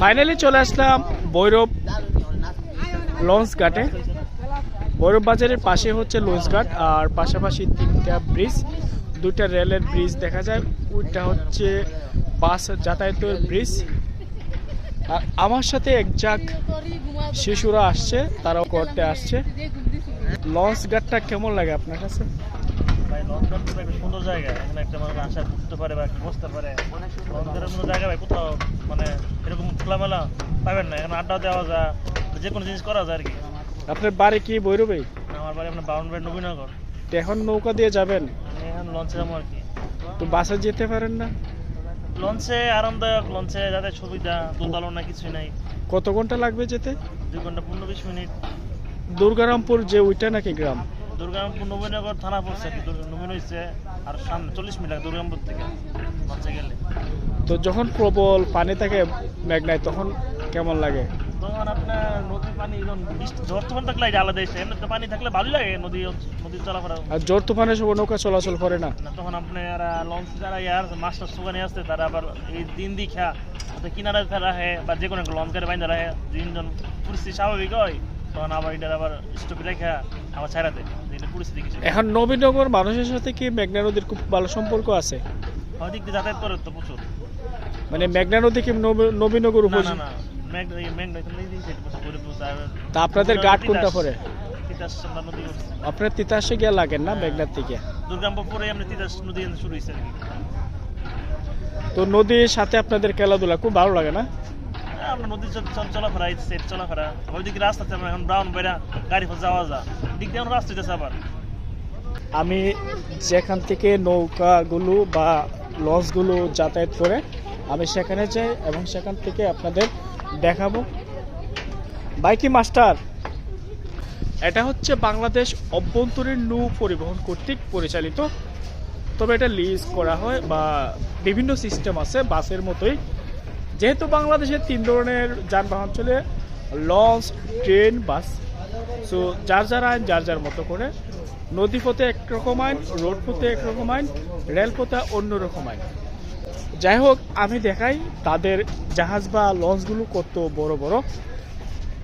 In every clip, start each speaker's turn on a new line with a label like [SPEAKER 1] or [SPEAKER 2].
[SPEAKER 1] Finally চলে আসলাম Bhairab launch ঘাটে। ভৈরব বাজারের পাশে হচ্ছে লঞ্চ ঘাট, আর পাশাপাশি তিনটা ব্রিজ দুইটা রেলের ব্রিজ দেখা যায়। ওইটা হচ্ছে বাস যাতায়াতের ব্রিজ আর আমার সাথে একজাক শিশুরা আসছে, তারাও করতে আসছে। লঞ্চ ঘাটটা কেমন লাগে আপনার কাছে?
[SPEAKER 2] একটা সুন্দর জায়গা এখানে একটা মানুষ ঘুরতে পারে বা বসতে পারে লঞ্চঘাটের মতো জায়গা ভাই কোথাও মানে এরকম খোলামেলা পাবেন না এখানে আড্ডা দেওয়া যায় যে কোনো জিনিস করা যায় আর কি
[SPEAKER 1] আপনার বাড়ি কি ভৈরবে?
[SPEAKER 2] আমার বাড়ি আপনার নবীনগর
[SPEAKER 1] এখন নৌকা দিয়ে যাবেন?
[SPEAKER 2] এখন লঞ্চে যাব আর কি
[SPEAKER 1] তো বাসে যেতে পারেন না?
[SPEAKER 2] লঞ্চে আরামদায়ক লঞ্চে যাতে সুবিধা দোলদালন না কিছুই নাই
[SPEAKER 1] কত ঘণ্টা লাগবে যেতে?
[SPEAKER 2] দুই ঘণ্টা পনেরো বিশ মিনিট।
[SPEAKER 1] দুর্গারামপুর যে ওইটা নাকি গ্রাম?
[SPEAKER 2] দুর্গারামপুর নবীনগর থানা পড়ছে আর নবীন হয়েছে আর সামনে চল্লিশ মিনিট লাগে দুর্গারামপুর থেকে লঞ্চে গেলে।
[SPEAKER 1] তো যখন প্রবল পানি থাকে মেঘনায় তখন কেমন লাগে?
[SPEAKER 2] তখন আপনার নদীর পানি যখন বৃষ্টি ঝড় তুফান থাকলে এটা আলাদা এসে এমনি পানি থাকলে ভালোই লাগে নদী নদীর চলাফেরা
[SPEAKER 1] আর জোর তুফানের সব নৌকা চলাচল করে না?
[SPEAKER 2] তখন আপনার লঞ্চ যারা ইয়ার মাস্টার সুগানি আসছে তারা আবার এই দিন দীক্ষা অর্থাৎ কিনারে হয় বা যে কোনো লঞ্চ গাড়ি বাইন্দা রাখে দিনজন পরিস্থিতি স্বাভাবিক হয় তখন আবার এটার আবার স্টপে রেখে আবার ছাড়া
[SPEAKER 1] এখন নবীনগর মানুষের সাথে কি মেঘনা নদীর খুব ভালো সম্পর্ক আছে?
[SPEAKER 2] হয় দিক দিয়ে যাতায়াত করে তো প্রচুর।
[SPEAKER 1] মানে মেঘনা নদী কি নবীনগর উপজেলা? তা আপনাদের ঘাট কোনটা
[SPEAKER 2] করছি
[SPEAKER 1] আপনার তিতাসে গিয়ে লাগেন না মেঘনার থেকে
[SPEAKER 2] দুর্গামপুর আমরা তিতাস নদী শুরু হয়েছে
[SPEAKER 1] তো নদীর সাথে আপনাদের খেলাধুলা খুব ভালো লাগে না?
[SPEAKER 2] হ্যাঁ, আমরা নদীর চল- চল- চলাফেরা সেট চলাফেরা। ওইদিকে রাস্তাতে আমরা এখন ব্রাউন বাইরা গাড়ি যাওয়া যা দিক দিয়ে আমরা রাস্তা আবার।
[SPEAKER 1] আমি যেখান থেকে নৌকাগুলো বা লঞ্চগুলো যাতায়াত করে আমি সেখানে যাই এবং সেখান থেকে আপনাদের দেখাবো। বাইকি মাস্টার? এটা হচ্ছে বাংলাদেশ অভ্যন্তরীণ নৌ পরিবহন কর্তৃক পরিচালিত। তবে এটা লিজ করা হয় বা বিভিন্ন সিস্টেম আছে বাসের মতোই। যেহেতু বাংলাদেশে তিন ধরনের যানবাহন চলে, লঞ্চ, ট্রেন, বাস। সো যার যার আইন, যার যার মতো করে। নদী পথে একরকম আইন রোড পথে একরকম আইন রেল পথে অন্যরকম আইন। যাই হোক, আমি দেখাই তাদের জাহাজ বা লঞ্চগুলো কত বড় বড়।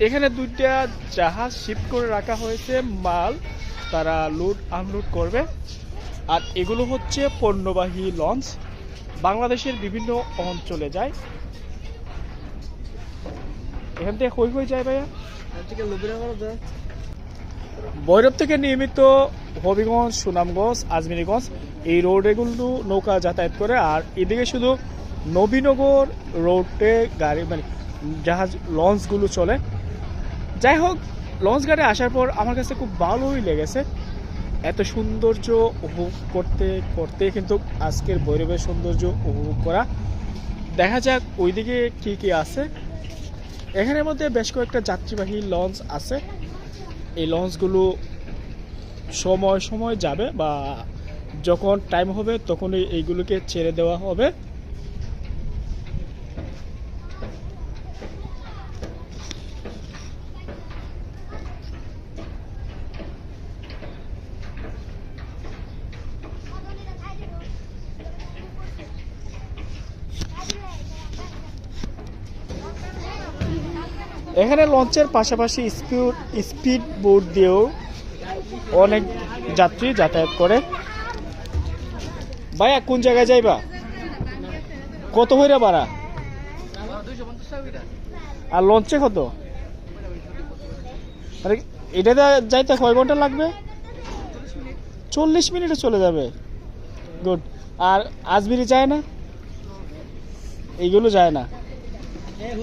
[SPEAKER 1] এখানে দুইটা জাহাজ শিফট করে রাখা হয়েছে, মাল। তারা লোড আনলোড করবে। আর এগুলো হচ্ছে পণ্যবাহী লঞ্চ। বাংলাদেশের বিভিন্ন অঞ্চলে যায়। এখান থেকে কই কই যায় ভাইয়া? ভৈরব থেকে নিয়মিত হবিগঞ্জ সুনামগঞ্জ আজমিরিগঞ্জ এই রোডেগুলো নৌকা যাতায়াত করে। আর এদিকে শুধু নবীনগর রোডে গাড়ি মানে জাহাজ লঞ্চগুলো চলে। যাই হোক লঞ্চ গাড়ি আসার পর আমার কাছে খুব ভালোই লেগেছে। এত সৌন্দর্য উপভোগ করতে করতে কিন্তু আজকের ভৈরবের সৌন্দর্য উপভোগ করা। দেখা যাক ওইদিকে কি কি আছে। এখানের মধ্যে বেশ কয়েকটা যাত্রীবাহী লঞ্চ আছে। এই লঞ্চগুলো সময় সময় যাবে বা যখন টাইম হবে তখনই এইগুলোকে ছেড়ে দেওয়া হবে। এখানে লঞ্চের পাশাপাশি স্পিড স্পিড বোট দিয়েও অনেক যাত্রী যাতায়াত করে। ভাইয়া, কোন জায়গায় যাইবা? কত হইরা ভাড়া? আর লঞ্চে কত? আরে এটাতে যাইতে কয় ঘণ্টা লাগবে? চল্লিশ মিনিটে চলে যাবে। গুড। আর আজমিরি যায় না? এইগুলো যায় না।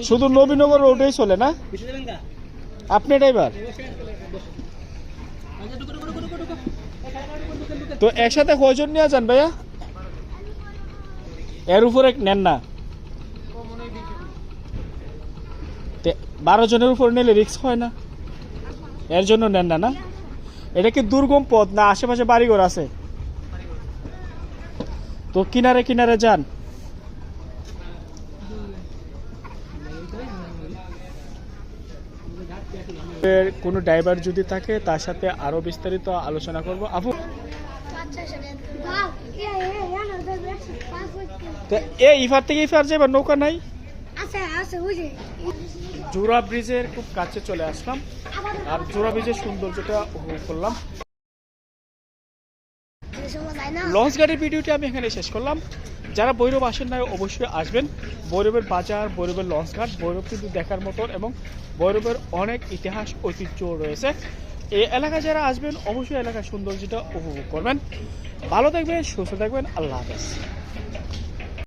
[SPEAKER 1] শুধু নবীনগর রোডেই চলে না? আপনি ড্রাইভার তো একসাথে কয়জন নিয়ে যান ভাইয়া? এর উপরে নেন না। বারো জনের উপর নিলে রিক্স হয় না। এর জন্য নেন না না? এটা কি দুর্গম পথ না আশেপাশে বাড়িঘর আছে? তো কিনারে কিনারে যান। কোনো ড্রাইভার যদি থাকে, তার সাথে আরও বিস্তারিত আলোচনা করব। আপু এ ইফার থেকে ইফার যাইবার নৌকা নাই? জোড়া ব্রিজের খুব কাছে চলে আসলাম। আর জোড়া ব্রিজের সৌন্দর্যটা উপভোগ করলাম। লঞ্চ গাড়ির ভিডিওটি আমি এখানে শেষ করলাম। যারা বৈরব আসেন না, অবশ্যই আসবেন। বৈরবের বাজার বৈরবের লঞ্চঘাট বৈরব কিন্তু দেখার মতন এবং বৈরবের অনেক ইতিহাস, ঐতিহ্য রয়েছে। এই এলাকায় যারা আসবেন, অবশ্যই এলাকার সৌন্দর্যটা উপভোগ করবেন। ভালো থাকবেন, সুস্থ থাকবেন, আল্লাহ হাফেজ।